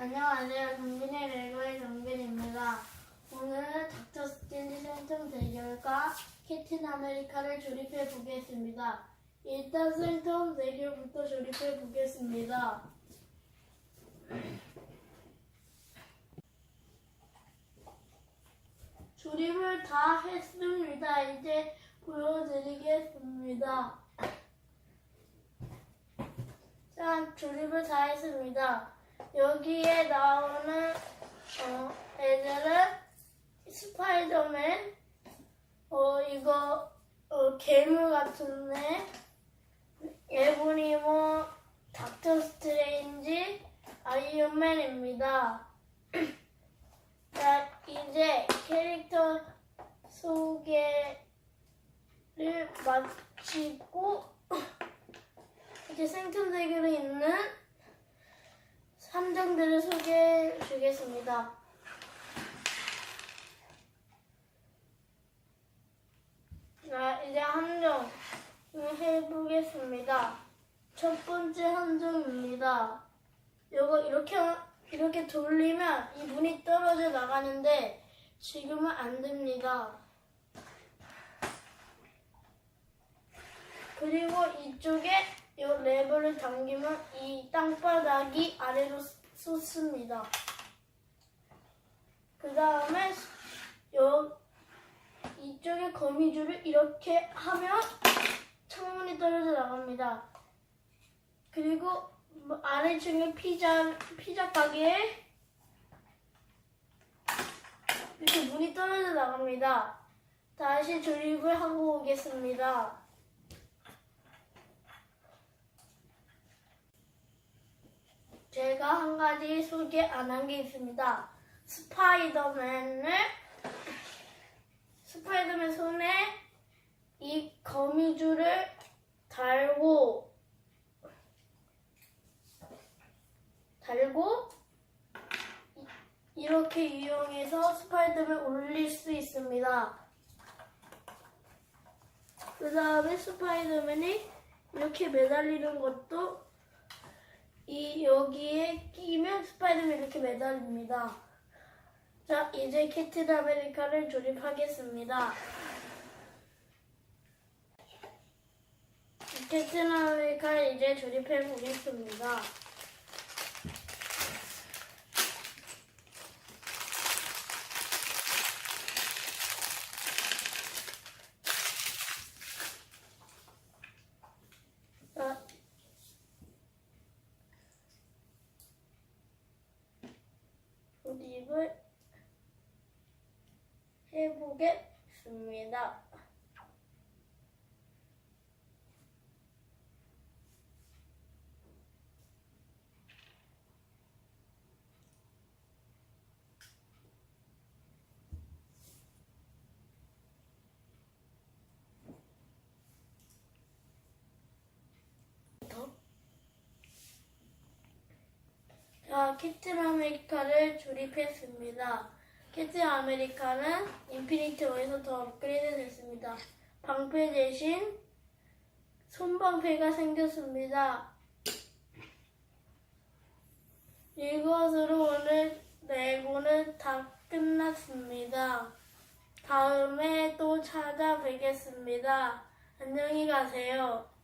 안녕하세요. 정빈의 레고의 정빈입니다. 오늘은 닥터 스탠리 생텀 대결과 캡틴 아메리카를 조립해 보겠습니다. 일단 생텀 대결부터 조립해 보겠습니다. 조립을 다 했습니다. 이제 보여드리겠습니다. 자, 조립을 다 했습니다. 여기에 나오는 어, 애들은 스파이더맨, 어 이거 어, 괴물 같은데 에브리모, 닥터 스트레인지, 아이언맨입니다. 자, 이제 캐릭터 소개를 마치고 이제 생존 대결에 있는 함정들을 소개해 주겠습니다. 자, 이제 함정을 해보겠습니다. 첫 번째 함정입니다. 이거 이렇게 이렇게 돌리면 이 문이 떨어져 나가는데 지금은 안 됩니다. 그리고 이쪽에 이 레버를 당기면 이 땅바닥이 아래로 솟습니다. 그 다음에 요 이쪽에 거미줄을 이렇게 하면 창문이 떨어져 나갑니다. 그리고 뭐 아래층에 피자 피자 가게에 이렇게 문이 떨어져 나갑니다. 다시 조립을 하고 오겠습니다. 제가 한 가지 소개 안 한 게 있습니다. 스파이더맨을 스파이더맨 손에 이 거미줄을 달고 달고 이- 이렇게 이용해서 스파이더맨 올릴 수 있습니다. 그 다음에 스파이더맨이 이렇게 매달리는 것도 이 여기에 끼면 스파이더맨 이렇게 매달립니다. 자, 이제 캡틴 아메리카를 조립하겠습니다. 캡틴 아메리카를 이제 조립해 보겠습니다. 자, 조립을 해보겠습니다. 캡틴 아메리카를 조립했습니다. 캡틴 아메리카는 인피니티 워에서 더 업그레이드 됐습니다. 방패 대신 손방패가 생겼습니다. 이것으로 오늘 레고는 다 끝났습니다. 다음에 또 찾아뵙겠습니다. 안녕히 가세요.